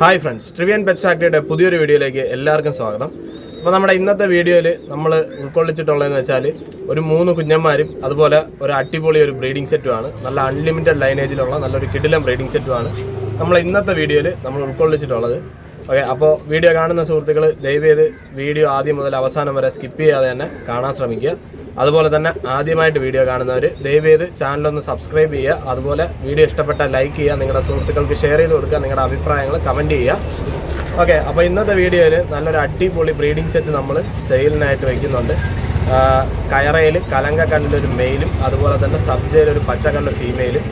Hi friends ട്രിവിയൻ pet ഫാക്ടറിയുടെ പുതിയൊരു വീഡിയോയിലേക്ക് എല്ലാവർക്കും സ്വാഗതം. അപ്പോൾ നമ്മുടെ ഇന്നത്തെ വീഡിയോയിൽ നമ്മൾ ഉൾക്കൊള്ളിച്ചിട്ടുള്ളതെന്ന് വെച്ചാൽ ഒരു മൂന്ന് കുഞ്ഞന്മാരും അതുപോലെ ഒരു അടിപൊളി ഒരു ബ്രീഡിംഗ് സെറ്റുമാണ് നല്ല അൺലിമിറ്റഡ് ലൈനേജിലുള്ള നല്ലൊരു കിടിലം ബ്രീഡിംഗ് സെറ്റുമാണ് നമ്മൾ ഇന്നത്തെ വീഡിയോയിൽ നമ്മൾ ഉൾക്കൊള്ളിച്ചിട്ടുള്ളത്. ഓക്കെ അപ്പോൾ വീഡിയോ കാണുന്ന സുഹൃത്തുക്കൾ ദയവ് ചെയ്ത് വീഡിയോ ആദ്യം മുതൽ അവസാനം വരെ സ്കിപ്പ് ചെയ്യാതെ തന്നെ കാണാൻ ശ്രമിക്കുക. അതുപോലെ തന്നെ ആദ്യമായിട്ട് വീഡിയോ കാണുന്നവർ ദയവ് ചെയ്ത് ചാനലൊന്ന് സബ്സ്ക്രൈബ് ചെയ്യുക. അതുപോലെ വീഡിയോ ഇഷ്ടപ്പെട്ട ലൈക്ക് ചെയ്യുക. നിങ്ങളുടെ സുഹൃത്തുക്കൾക്ക് ഷെയർ ചെയ്ത് കൊടുക്കുക. നിങ്ങളുടെ അഭിപ്രായങ്ങൾ കമന്റ് ചെയ്യുക. ഓക്കെ അപ്പോൾ ഇന്നത്തെ വീഡിയോയിൽ നല്ലൊരു അടിപൊളി ബ്രീഡിംഗ് സെറ്റ് നമ്മൾ സെയിലിനായിട്ട് വയ്ക്കുന്നുണ്ട് കയറയിൽ കണ്ണിലൊരു മെയിലും അതുപോലെ തന്നെ സബ്ജയിലൊരു പച്ചക്കണ്ണ് ഫീമെയിലും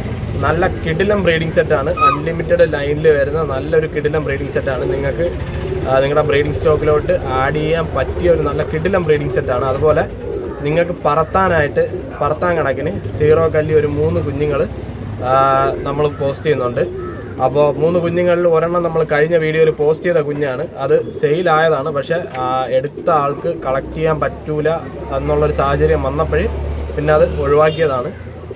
നല്ല കിടിലം ബ്രീഡിംഗ് സെറ്റാണ് അൺലിമിറ്റഡ് ലൈനിൽ വരുന്ന നല്ലൊരു കിടിലം ബ്രീഡിംഗ് സെറ്റാണ് നിങ്ങൾക്ക് നിങ്ങളുടെ ബ്രീഡിംഗ് സ്റ്റോക്കിലോട്ട് ആഡ് ചെയ്യാൻ പറ്റിയ ഒരു നല്ല കിടിലം ബ്രീഡിംഗ് സെറ്റാണ് അതുപോലെ നിങ്ങൾക്ക് പറത്താനായിട്ട് പറത്താൻ കണക്കിന് സീറോ കല്ലി ഒരു മൂന്ന് കുഞ്ഞുങ്ങൾ നമ്മൾ പോസ്റ്റ് ചെയ്യുന്നുണ്ട്. അപ്പോൾ മൂന്ന് കുഞ്ഞുങ്ങളിൽ ഒരെണ്ണം നമ്മൾ കഴിഞ്ഞ വീഡിയോയിൽ പോസ്റ്റ് ചെയ്ത കുഞ്ഞാണ്. അത് സെയിലായതാണ് പക്ഷേ എടുത്ത ആൾക്ക് കളക്ട് ചെയ്യാൻ പറ്റൂല എന്നുള്ളൊരു സാഹചര്യം വന്നപ്പോഴേ പിന്നെ അത് ഒഴിവാക്കിയതാണ്.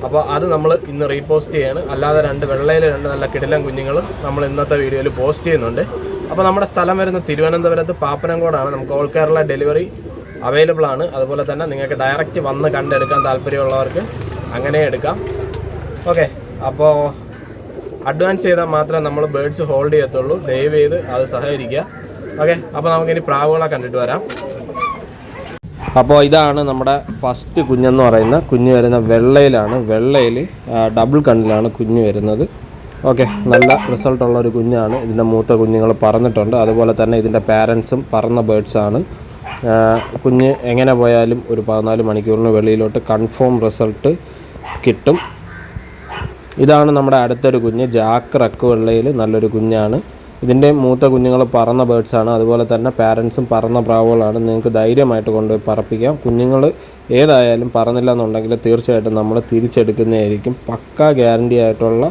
അപ്പോൾ അത് നമ്മൾ ഇന്ന് റീപോസ്റ്റ് ചെയ്യാണ്. അല്ലാതെ രണ്ട് വെള്ളയിൽ രണ്ട് നല്ല കിടിലം കുഞ്ഞുങ്ങളും നമ്മൾ ഇന്നത്തെ വീഡിയോയിൽ പോസ്റ്റ് ചെയ്യുന്നുണ്ട്. അപ്പോൾ നമ്മുടെ സ്ഥലം വരുന്ന തിരുവനന്തപുരത്ത് പാപ്പനംകോടാണ്. നമുക്ക് ഓൾ കേരള ഡെലിവറി അവൈലബിൾ ആണ്. അതുപോലെ തന്നെ നിങ്ങൾക്ക് ഡയറക്റ്റ് വന്ന് കണ്ടെടുക്കാൻ താല്പര്യമുള്ളവർക്ക് അങ്ങനെ എടുക്കാം. ഓക്കെ അപ്പോൾ അഡ്വാൻസ് ചെയ്താൽ മാത്രമേ നമ്മൾ ബേഡ്സ് ഹോൾഡ് ചെയ്യത്തുള്ളൂ. ദയവ് ചെയ്ത് അത് സഹകരിക്കുക. ഓക്കെ അപ്പോൾ നമുക്കിനി പ്രാവുകളെ കണ്ടിട്ട് വരാം. അപ്പോൾ ഇതാണ് നമ്മുടെ ഫസ്റ്റ് കുഞ്ഞെന്ന് പറയുന്ന കുഞ്ഞ് വരുന്ന വെള്ളയിലാണ്. വെള്ളയിൽ ഡബിൾ കണ്ണിലാണ് കുഞ്ഞ് വരുന്നത്. ഓക്കെ നല്ല റിസൾട്ടുള്ള ഒരു കുഞ്ഞാണ്. ഇതിന്റെ മൂത്ത കുഞ്ഞുങ്ങൾ പറന്നിട്ടുണ്ട്. അതുപോലെ തന്നെ ഇതിന്റെ പാരൻസും പറന്ന ബേഡ്സാണ് കുഞ്ഞ് എങ്ങനെ പോയാലും ഒരു പതിനാല് മണിക്കൂറിന് വെളിയിലോട്ട് കൺഫേം റിസൾട്ട് കിട്ടും. ഇതാണ് നമ്മുടെ അടുത്തൊരു കുഞ്ഞ് ജാക്ക് റക്ക് വെള്ളയിൽ നല്ലൊരു കുഞ്ഞാണ്. ഇതിന്റെ മൂത്ത കുഞ്ഞുങ്ങൾ പറന്ന ബേഡ്സാണ് അതുപോലെ തന്നെ പാരൻസും പറന്ന പ്രാവുകളാണ്. നിങ്ങൾക്ക് ധൈര്യമായിട്ട് കൊണ്ടുപോയി പറപ്പിക്കാം. കുഞ്ഞുങ്ങൾ ഏതായാലും പറന്നില്ല എന്നുണ്ടെങ്കിൽ തീർച്ചയായിട്ടും നമ്മൾ തിരിച്ചെടുക്കുന്നതായിരിക്കും. പക്ക ഗ്യാരണ്ടി ആയിട്ടുള്ള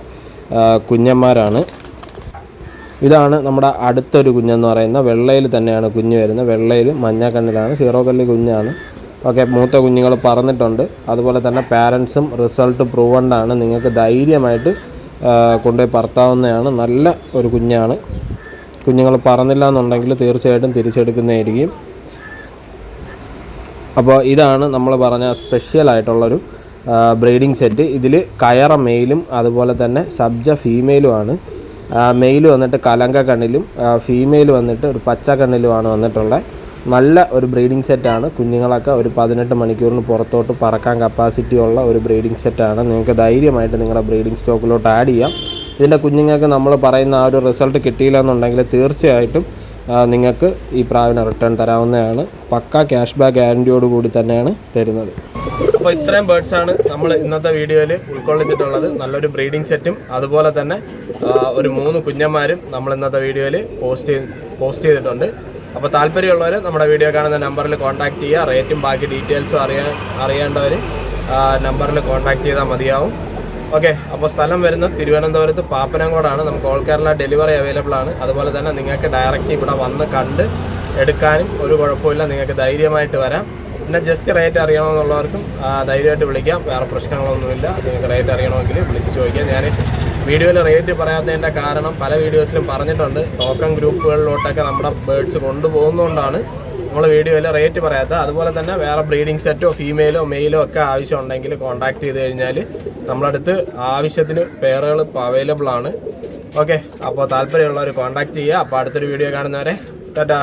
കുഞ്ഞന്മാരാണ്. ഇതാണ് നമ്മുടെ അടുത്തൊരു കുഞ്ഞെന്ന് പറയുന്ന വെള്ളയിൽ തന്നെയാണ് കുഞ്ഞ് വരുന്നത്. വെള്ളയിൽ മഞ്ഞ കണ്ണിലാണ് സീറോ കല്ല് കുഞ്ഞാണ്. ഓക്കെ മൂത്ത കുഞ്ഞുങ്ങൾ പറന്നിട്ടുണ്ട് അതുപോലെ തന്നെ പാരൻസും റിസൾട്ട് പ്രൂവണ്ടാണ് നിങ്ങൾക്ക് ധൈര്യമായിട്ട് കൊണ്ടുപോയി പറത്താവുന്നതാണ്. നല്ല ഒരു കുഞ്ഞാണ്. കുഞ്ഞുങ്ങൾ പറന്നില്ല എന്നുണ്ടെങ്കിൽ തീർച്ചയായിട്ടും തിരിച്ചെടുക്കുന്നതായിരിക്കും. അപ്പോൾ ഇതാണ് നമ്മൾ പറഞ്ഞ സ്പെഷ്യലായിട്ടുള്ളൊരു ബ്രീഡിംഗ് സെറ്റ്. ഇതിൽ കയറ മെയിലും അതുപോലെ തന്നെ സബ്ജ ഫീമെയിലുമാണ്. മെയിൽ വന്നിട്ട് കലങ്ക കണ്ണിലും ഫീമെയിൽ വന്നിട്ട് ഒരു പച്ച കണ്ണിലുമാണ് വന്നിട്ടുള്ളത് നല്ല ഒരു ബ്രീഡിംഗ് സെറ്റാണ് കുഞ്ഞുങ്ങളൊക്കെ ഒരു പതിനെട്ട് മണിക്കൂറിന് പുറത്തോട്ട് പറക്കാൻ കപ്പാസിറ്റി ഉള്ള ഒരു ബ്രീഡിംഗ് സെറ്റാണ് നിങ്ങൾക്ക് ധൈര്യമായിട്ട് നിങ്ങളുടെ ബ്രീഡിംഗ് സ്റ്റോക്കിലോട്ട് ആഡ് ചെയ്യാം. ഇതിന്റെ കുഞ്ഞുങ്ങൾക്ക് നമ്മൾ പറയുന്ന ആ ഒരു റിസൾട്ട് കിട്ടിയില്ല എന്നുണ്ടെങ്കിൽ തീർച്ചയായിട്ടും നിങ്ങൾക്ക് ഈ പ്രാവിന് റിട്ടേൺ തരാവുന്നതാണ്. പക്ക ക്യാഷ് ബാക്ക് ഗ്യാരണ്ടിയോട് കൂടി തന്നെയാണ് തരുന്നത്. അപ്പോൾ ഇത്രയും ബേർഡ്സ് ആണ് നമ്മൾ ഇന്നത്തെ വീഡിയോയിൽ ഉൾക്കൊള്ളിച്ചിട്ടുള്ളത്. നല്ലൊരു ബ്രീഡിംഗ് സെറ്റും അതുപോലെ തന്നെ ഒരു മൂന്ന് കുഞ്ഞന്മാരും നമ്മൾ ഇന്നത്തെ വീഡിയോയിൽ പോസ്റ്റ് ചെയ്ത് പോസ്റ്റ് ചെയ്തിട്ടുണ്ട്. അപ്പോൾ താല്പര്യമുള്ളവർ നമ്മുടെ വീഡിയോ കാണുന്ന നമ്പറിൽ കോൺടാക്ട് ചെയ്യുക. റേറ്റും ബാക്കി ഡീറ്റെയിൽസും അറിയാൻ അറിയേണ്ടവർ നമ്പറിൽ കോൺടാക്ട് ചെയ്താൽ മതിയാവും. ഓക്കെ അപ്പോൾ സ്ഥലം വരുന്നത് തിരുവനന്തപുരത്ത് പാപ്പനംകോടാണ്. നമുക്ക് ഓൾ കേരള ഡെലിവറി അവൈലബിൾ ആണ്. അതുപോലെ തന്നെ നിങ്ങൾക്ക് ഡയറക്റ്റ് ഇവിടെ വന്ന് കണ്ട് എടുക്കാനും ഒരു കുഴപ്പമില്ല. നിങ്ങൾക്ക് ധൈര്യമായിട്ട് വരാം. പിന്നെ ജസ്റ്റ് റേറ്റ് അറിയണമെന്നുള്ളവർക്കും ധൈര്യമായിട്ട് വിളിക്കാം. വേറെ പ്രശ്നങ്ങളൊന്നുമില്ല. നിങ്ങൾക്ക് റേറ്റ് അറിയണമെങ്കിൽ വിളിച്ച് ചോദിക്കാം. ഞാൻ വീഡിയോയിൽ റേറ്റ് പറയാത്തതിന്റെ കാരണം പല വീഡിയോസിലും പറഞ്ഞിട്ടുണ്ട്. ടോക്കൺ ഗ്രൂപ്പുകളിലോട്ടൊക്കെ നമ്മുടെ ബേഡ്സ് കൊണ്ടുപോകുന്നതുകൊണ്ടാണ് നമ്മൾ വീഡിയോയിൽ റേറ്റ് പറയാത്തത്. അതുപോലെ തന്നെ വേറെ ബ്രീഡിംഗ് സെറ്റോ ഫീമെയിലോ മെയിലോ ഒക്കെ ആവശ്യം ഉണ്ടെങ്കിൽ കോൺടാക്ട് ചെയ്ത് കഴിഞ്ഞാൽ നമ്മളടുത്ത് ആവശ്യത്തിന് പേറുകൾ ഇപ്പോൾ അവൈലബിൾ ആണ്. ഓക്കെ അപ്പോൾ താല്പര്യമുള്ളവർ കോൺടാക്ട് ചെയ്യുക. അപ്പോൾ അടുത്തൊരു വീഡിയോ കാണുന്നവരെ ടാറ്റാ.